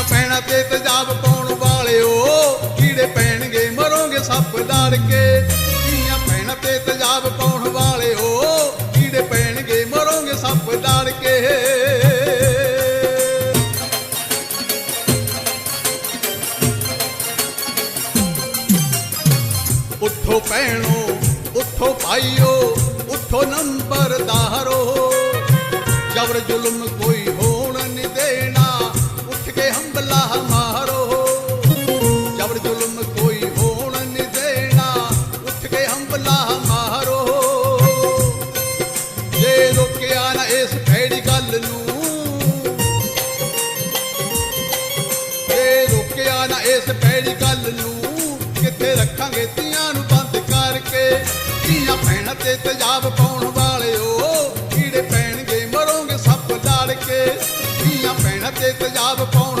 ਭੈਣਾਂ ਤੇ ਤਜਾਬ ਪਾਉਣ ਵਾਲਿਓ। ਕੀੜੇ ਪੈਣਗੇ, ਮਰੋਗੇ ਸੱਪ ਲੜ ਕੇ। ਧੀਆਂ ਭੈਣਾਂ ਤੇ ਤਜਾਬ ਪਾਉਣ ਵਾਲਿਓ। ਕੀੜੇ ਪੈਣਗੇ, ਮਰੋਗੇ ਸੱਪ ਲੜ ਕੇ। ਉੱਠੋ ਭੈਣੋ, ਉੱਠੋ ਭਾਈਓ, ਉੱਠੋ ਨੰਬਰਦਾਰੋ। ਜਬਰ ਜ਼ੁਲਮ ਕੋਈ ਗੱਲ ਨੂੰ। ਜੇ ਰੋਕਿਆ ਨਾ ਇਸ ਭੈੜੀ ਗੱਲ ਨੂੰ। ਕਿੱਥੇ ਰੱਖਾਂਗੇ ਤੀਆਂ ਨੂੰ ਬੰਦ ਕਰਕੇ? ਧੀਆਂ ਭੈਣਾਂ ਤੇ ਤੇਜ਼ਾਬ ਪਾਉਣ ਵਾਲਿਓ, ਕੀੜੇ ਪੈਣਗੇ, ਮਰੋਗੇ ਸੱਪ ਲੜ ਕੇ। ਤੀਆਂ ਭੈਣਾਂ ਤੇ ਤੇਜ਼ਾਬ ਪਾਉਣ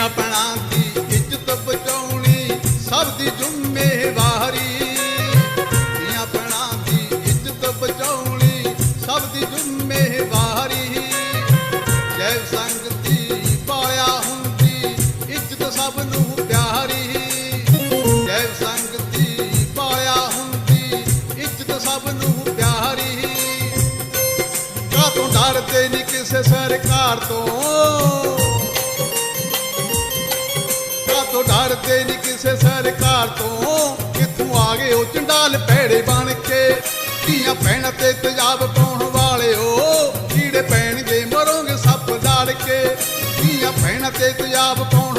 ਧੀਆਂ ਦੀ ਇੱਜ਼ਤ ਬਚਾਉਣੀ, ਸਭ ਦੀ ਜ਼ਿੰਮੇਵਾਰੀ। ਧੀਆਂ ਭੈਣਾਂ ਦੀ ਇੱਜ਼ਤ ਬਚਾਉਣੀ, ਸਭ ਦੀ ਜ਼ਿੰਮੇਵਾਰੀ। ਜੈ ਸੰਗ ਦੀ ਪਾਇਆ ਹੁੰਦੀ, ਇੱਜ਼ਤ ਸਭ ਨੂੰ ਪਿਆਰੀ। ਜੈਵ ਸੰਗ ਦੀ ਪਾਇਆ ਹੁੰਦੀ, ਇੱਜ਼ਤ ਸਭ ਨੂੰ ਪਿਆਰੀ। ਕਾਤੋਂ ਡਰਦੇ ਨਹੀਂ ਕਿਸੇ ਸਰਕਾਰ ਤੋਂ? ਕਾਤੋਂ ਨਹੀਂ ਕਿਸੇ ਸਰਕਾਰ ਤੋਂ। ਕਿੱਥੋਂ ਆ ਗਏ ਉਹ ਚੰਡਾਲ ਭੈੜੇ ਬਣ ਕੇ? ਧੀਆਂ ਭੈਣਾਂ ਤੇ ਤਜਾਬ ਪਾਉਣ ਵਾਲਿਓ, ਕੀੜੇ ਪੈਣਗੇ ਮਰੋਗੇ ਸੱਪ ਲੜ ਕੇ। ਧੀਆਂ ਭੈਣਾਂ ਤੇ ਤਜਾਬ ਪਾਉਣ